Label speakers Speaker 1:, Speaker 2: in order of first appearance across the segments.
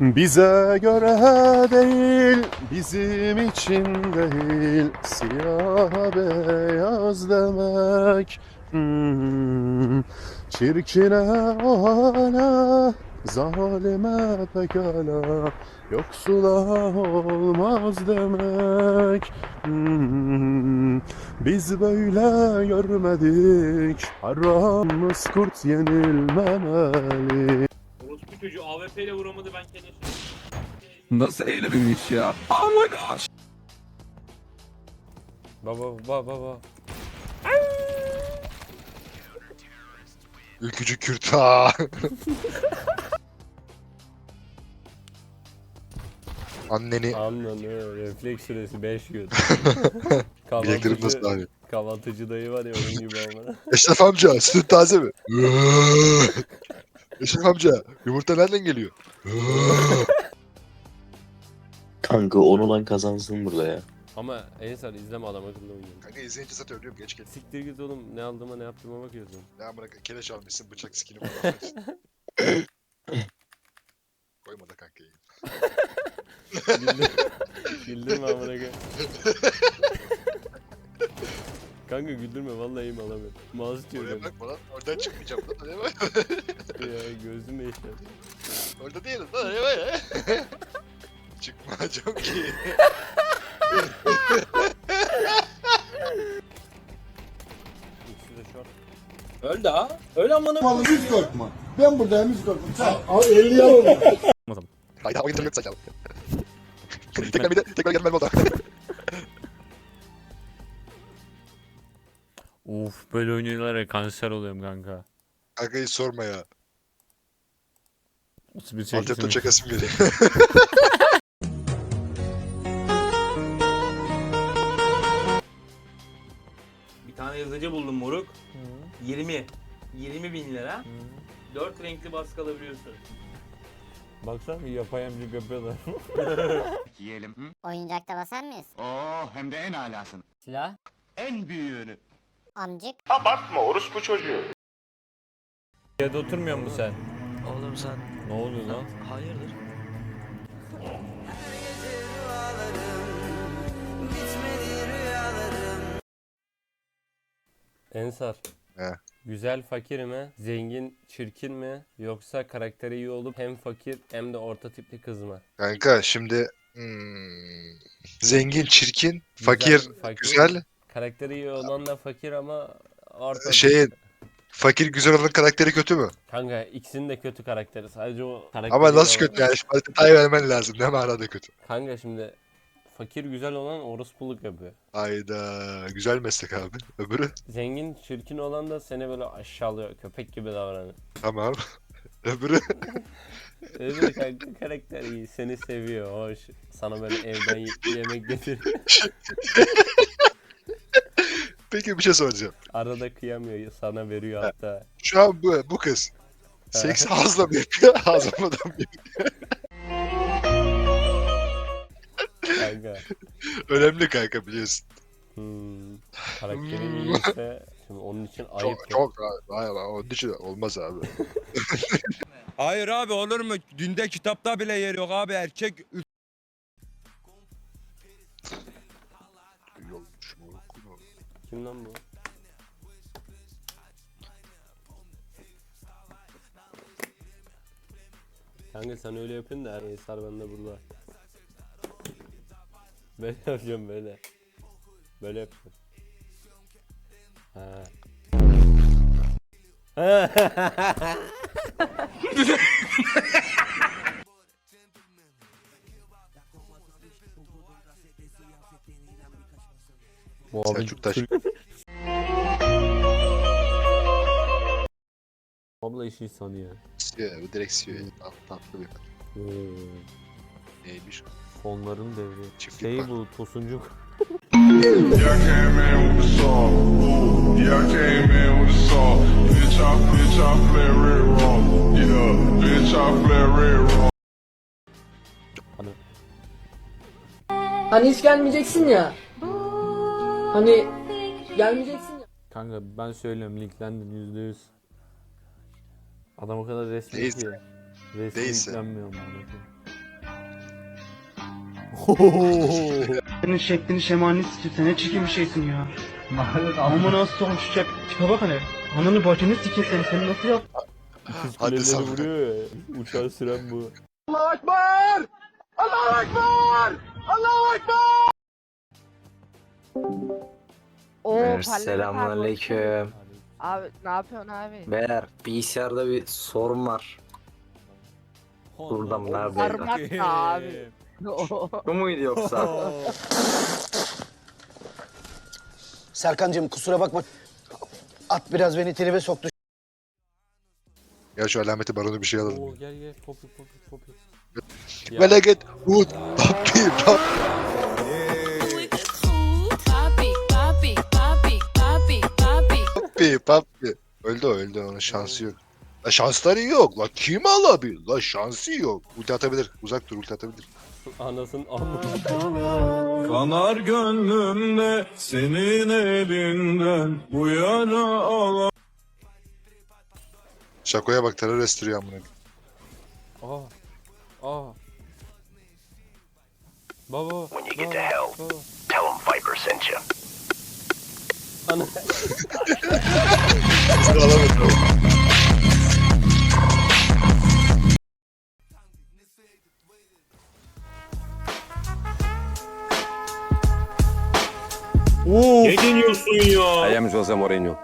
Speaker 1: Bize göre değil, bizim için değil, siyah beyaz demek. Hmm, çirkine o hala, zalime pekala, yoksula olmaz demek. Hmm, biz böyle görmedik, aramız kurt yenilmemeli.
Speaker 2: Çocuğu AWP ile vuramadı ben keleşim.
Speaker 3: Nasıl eğlenmiş ya? Oh my gosh.
Speaker 4: Baba baba baba.
Speaker 1: Ülkücü Kürt ha. Anneni
Speaker 4: Anlanı refleks süresi 5 gün.
Speaker 1: bileklerim nasıl abi?
Speaker 4: kahvaltıcı dayı var ya onun gibi ama.
Speaker 1: Eşref amca süt taze mi? Eşref amca yumurta nereden geliyor?
Speaker 5: Kanka onu lan kazansın burada ya.
Speaker 4: ama Ensar izleme adam akıllı oynuyor.
Speaker 1: Kanka izleyince zaten ölüyorum geç gel.
Speaker 4: Siktir git oğlum ne aldığıma ne yaptığıma bakıyorsun.
Speaker 1: Ne amına koyayım, keleş almışsın bıçak skini bana. Koyma da kanka. iyi.
Speaker 4: Güldür, güldürme amına koyayım. Kanka güldürme vallahi iyiyim alamıyorum. Mouse diyor
Speaker 1: Oraya bakma lan. Oradan çıkmayacağım lan. Oraya bak.
Speaker 4: Ya gözüm değişti.
Speaker 1: Orada değilim lan. Oraya bak ya. Çıkmayacağım ki.
Speaker 4: İkisi de short.
Speaker 2: Öldü ha. Öyle amına.
Speaker 6: Vallahi hiç korkma. Ben buradayım hiç korkma. Sen al 50 yıl
Speaker 1: Hayda oyun internet saçalım. tekrar bir de tekrar gelmem oldu.
Speaker 4: Uf böyle oynuyorlar ya kanser oluyorum kanka.
Speaker 1: Kanka hiç sorma ya.
Speaker 4: 31
Speaker 1: Antep'te
Speaker 4: çektim.
Speaker 1: çakasım geliyor.
Speaker 2: Bir tane yazıcı buldum moruk. 20. 20 bin lira. 4 renkli baskı alabiliyorsun.
Speaker 4: Baksana bir yapayemcik yapıyorlar.
Speaker 7: Yiyelim. Hı?
Speaker 8: Oyuncakta basar mıyız?
Speaker 7: Oo hem de en alasını.
Speaker 8: Silah.
Speaker 7: En büyüğünü.
Speaker 8: Amcık.
Speaker 4: Yerde oturmuyor musun sen?
Speaker 9: Oğlum sen
Speaker 4: Ne oluyor lan?
Speaker 9: hayırdır?
Speaker 4: Ensar.
Speaker 1: He.
Speaker 4: Güzel fakir mi? Zengin çirkin mi? Yoksa karakteri iyi olup hem fakir hem de orta tipli kız mı?
Speaker 1: Kanka şimdi hmm, zengin, çirkin, fakir,
Speaker 4: fakir.
Speaker 1: güzel.
Speaker 4: Karakteri iyi olan da fakir ama orta
Speaker 1: Şey fakir güzel olan karakteri kötü mü?
Speaker 4: Kanka ikisinin de kötü karakteri. Sadece o karakteri
Speaker 1: Ama nasıl kötü yani? Şimdi detay vermen lazım. Ne manada kötü?
Speaker 4: Kanka şimdi fakir güzel olan orospuluk yapıyor.
Speaker 1: Ayda güzel meslek abi. Öbürü
Speaker 4: Zengin çirkin olan da seni böyle aşağılıyor. Köpek gibi davranıyor.
Speaker 1: tamam. Öbürü
Speaker 4: Öbür kanka karakter iyi. Seni seviyor. Hoş. Sana böyle evden ye- yemek getiriyor.
Speaker 1: peki bir şey soracağım.
Speaker 4: Arada kıyamıyor. Sana veriyor hatta.
Speaker 1: Şu an bu, bu kız seks ağızla mı yapıyor? Ağzımadan mı yapıyor?
Speaker 4: Kanka.
Speaker 1: Önemli kanka biliyorsun.
Speaker 4: Hmm. Karakteri iyiyse şimdi onun için ayıp.
Speaker 1: Çok çok abi. Hayır, hayır, onun için olmaz abi.
Speaker 3: Hayır abi olur mu? Dinde kitapta bile yer yok abi erkek
Speaker 4: Kim lan bu? Kanka sen öyle yapın da Eser bende burada. Böyle yapacağım böyle. Böyle yapacağım. Ha. Bu abi
Speaker 1: Selçuk Taş.
Speaker 4: Türk- Abla işi sanıyor.
Speaker 1: Siyor, bu direkt siyor. Tatlı tatlı bir
Speaker 4: Hmm.
Speaker 1: neymiş?
Speaker 4: Fonların devri.
Speaker 1: Çiftlik
Speaker 4: Şey
Speaker 1: var.
Speaker 4: bu tosuncuk. Hani
Speaker 9: Hani hiç gelmeyeceksin ya. Hani gelmeyeceksin ya.
Speaker 4: kanka ben söylüyorum linklendin yüzde yüz. Adam o kadar resmi
Speaker 1: Neyse.
Speaker 4: ki. Resmi
Speaker 1: Neyse.
Speaker 4: yüklenmiyor koyayım.
Speaker 10: Senin şeklini şemalini siktir sen ne çirkin bir şeysin ya. Ama nasıl olmuş çek. Tipe bak hele. Ananı bacını sikir seni. Seni nasıl yap?
Speaker 1: Hadi sen.
Speaker 4: vuruyor ya. Uçan süren bu.
Speaker 9: Oo,
Speaker 11: Selamünaleyküm.
Speaker 9: Abi ne yapıyorsun abi?
Speaker 11: Beyler bilgisayarda bir sorun var. Buradan neredeydi?
Speaker 9: Parmak ne abi?
Speaker 11: Bu muydu yoksa?
Speaker 6: Serkancığım kusura bakma. At biraz beni tribe soktu.
Speaker 1: Ya şu alameti baronu bir şey alalım.
Speaker 4: Oo gel gel popi popi popi.
Speaker 1: Meleket. Wood. Papi. Papi. Papi. Öldü öldü onun şansı yok. La şansları yok. La kim alabilir? La şansı yok. Ulti atabilir. Uzak dur ulti atabilir.
Speaker 4: Anasının amı.
Speaker 3: Kanar gönlümde senin elinden bu yara ala.
Speaker 1: Şakoya bak terör estiriyor amına.
Speaker 4: Aa. Aa. Baba. When you get to hell, tell him Viper sent you. Ana.
Speaker 1: Alamadım.
Speaker 2: Ne deniyorsun ya?
Speaker 3: I am Jose Mourinho.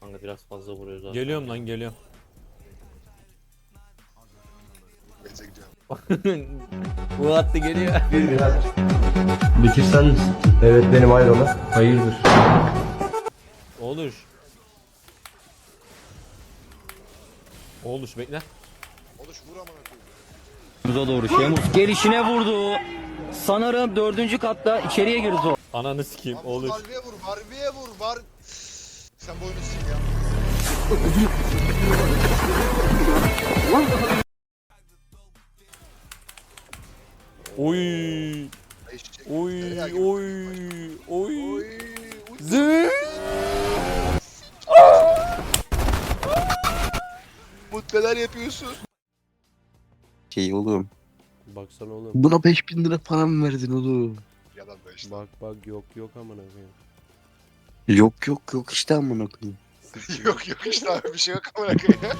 Speaker 2: Kanka biraz fazla vuruyoruz.
Speaker 4: Geliyorum lan geliyorum. Bu attı geliyor.
Speaker 6: Bitirsen misin? Evet benim hayrola. Hayırdır?
Speaker 4: Olur. Oluş bekle.
Speaker 1: Oluş vur amına koyayım.
Speaker 11: Buza doğru Şemus gelişine vurdu. Sanırım dördüncü katta içeriye girdi o.
Speaker 4: Ananı sikeyim olur.
Speaker 1: Harbiye vur, harbiye vur, var. Sen boyunu sil ya.
Speaker 4: Oy. Oy oy oy. Zı.
Speaker 1: Mut neler yapıyorsun?
Speaker 5: Şey oğlum.
Speaker 4: Baksana oğlum.
Speaker 5: Buna 5000 lira para mı verdin oğlum?
Speaker 1: Yalan be işte.
Speaker 4: Bak bak yok yok amına koyayım.
Speaker 5: Yok yok yok işte amına koyayım.
Speaker 1: yok yok işte abi bir şey yok amına koyayım.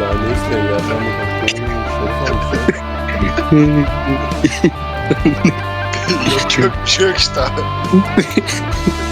Speaker 4: Daha ne istiyorsun ya sen bu Şerif almışsın.
Speaker 1: yok